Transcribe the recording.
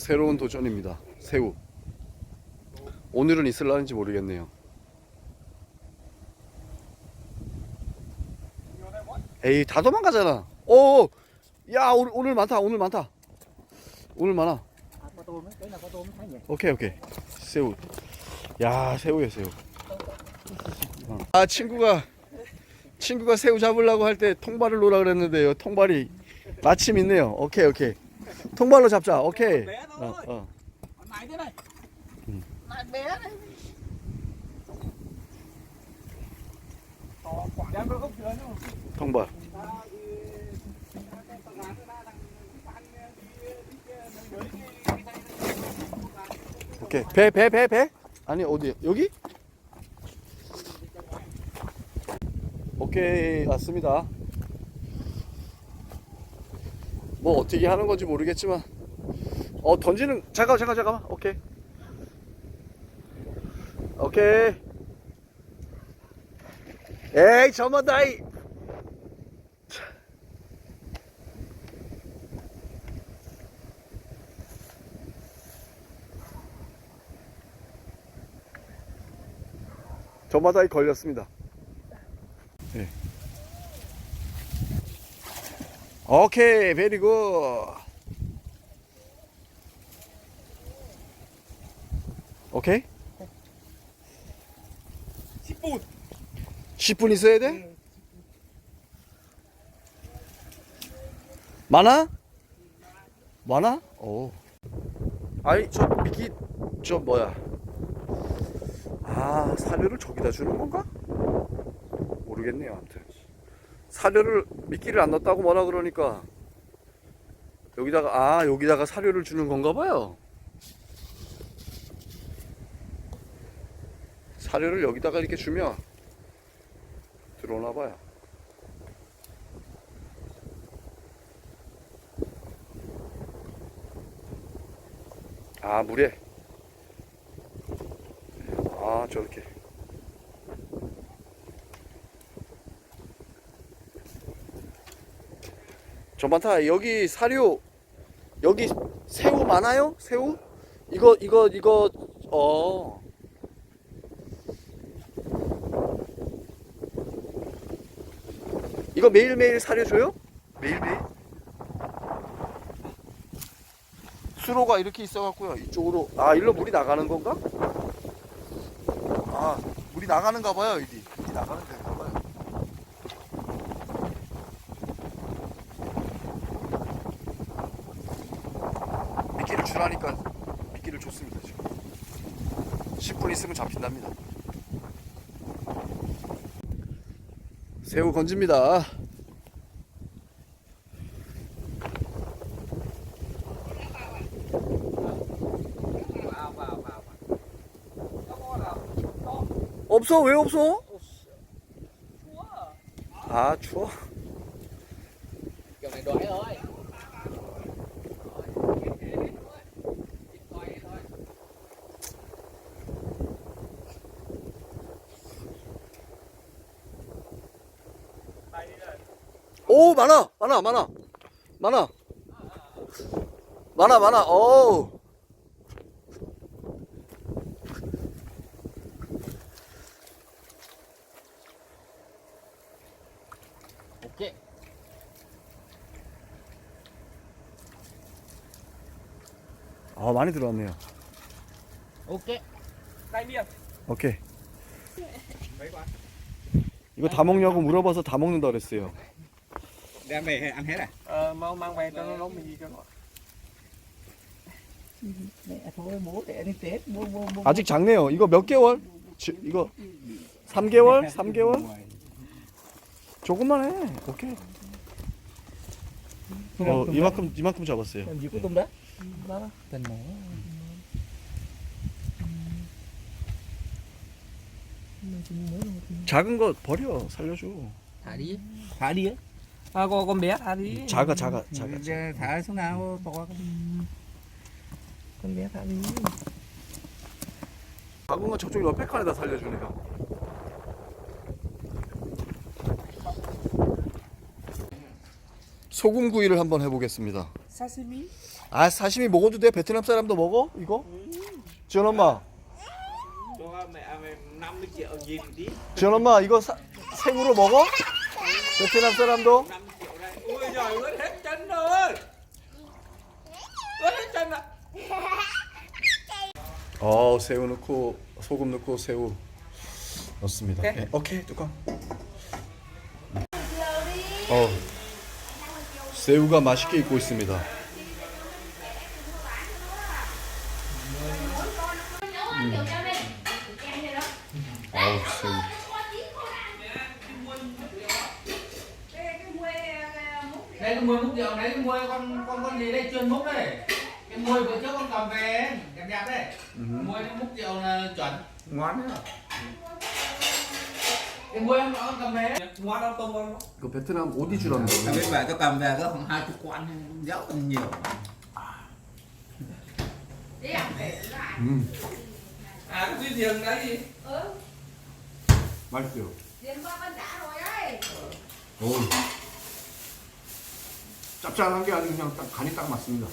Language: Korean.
새로운 도전입니다. 새우. 오늘은 있을라는지 모르겠네요. 에이 다 도망가잖아. 오, 야 오늘 오늘 많다. 오늘 많다. 오늘 많아. 오케이 오케이. 새우. 야 새우야 새우. 어. 아 친구가 친구가 새우 잡으려고 할 때 통발을 놓으라 그랬는데요. 통발이 마침 있네요. 오케이 오케이. 통발로 잡자. 오케이. 어. 어. Còn này thế này. Ừ. Này bé này. To quả. Đem vào gốc dừa nữa. 통발. 오케이. 배, 배, 배, 배? 아니, 어디? 여기? 오케이, 왔습니다. 뭐 어떻게 하는 건지 모르겠지만, 어, 던지는, 잠깐, 잠깐, 잠깐만. 오케이. 오케이. 에이, 저만 다이. 저마다이 걸렸습니다. 네. 오케이, 베리 굿. 오케이? 10분. 10분 있어야 돼? 많아? 많아? 오. 아니, 저 미끼, 저 뭐야. 아, 사료를 저기다 주는 건가? 모르겠네요, 아무튼. 사료를, 미끼를 안 넣었다고 뭐라 그러니까. 여기다가, 아, 여기다가 사료를 주는 건가 봐요. 사료를 여기다가 이렇게 주면 들어오나 봐요. 아, 물에. 아, 저렇게. 저 많다. 여기 사료, 여기 새우 많아요? 새우? 이거, 이거, 이거, 어. 이거 매일매일 사료 줘요? 매일매일? 수로가 이렇게 있어갖고요. 이쪽으로 아 일로 물이 나가는 건가? 아 물이 나가는가 봐요. 여기 물이 나가는 데 봐요. 미끼를 줬습니다 지금. 10분 있으면 잡힌답니다. 새우 건집니다. 없어 왜 없어? 아 추워. Kiểu này đói thôi. 오 많아 많아 많아. 많아. 많아 많아. 오. Ok. 아 많이 들어왔네요. 오케이. Mấy quả. 이거 다 먹냐고 물어봐서 다 먹는다 그랬어요 Đem về ăn hết à? Ờ, mau mang về cho nó nấu mì cho nó. Mẹ thôi bố để đi Tết mua mua mua. 아직 작네요 이거 몇 개월? 지, 이거 3개월? 3개월? 조금만 해 오케이 어 이만큼 이만큼 잡았어요 Làm gì có tôm đó? Đó. Tình mẹ. 작은 거 버려 살려줘 Thả đi. Thả đi á. Con. Con bé thả đi. 작은 건 저쪽 옆에 칸에다 살려주네요 소금 구이를 한번 해보겠습니다 Sashimi. 아 사시미 먹어도 돼? 베트남 사람도 먹어? 이거? 지원 엄마 cho mẹ mẹ 50 triệu nhìn tí 지원 엄마 이거 사, 생으로 먹어? 베트남 사람도? 50 triệu đây ui giời ướt hết chân rồi ướt hết chân rồi 어 새우 넣고 소금 넣고 새우 넣습니다. 오케이. 네, 오케이 뚜껑. 어 새우가 맛있게 익고 있습니다. 어우 새우. đây cái mùi múc rượu đấy cái mùi con con con gì đây chuyên múc đây cái mùi bữa trước con cầm về đẹp đẹp đây mùi nó múc rượu là chuẩn ngon đấy cái mùi em nó cầm về ngon đâu tôm ngon 그 베트남 오디주라는 Em 거. biết vậy tôi cầm về có khoảng hai chục quan dấu còn nhiều 음 à cái quy tiền đấy gì 맛있어요. Điện qua con trả rồi đấy. 오 짭짤한 게 아주 그냥 딱 간이 딱 맞습니다.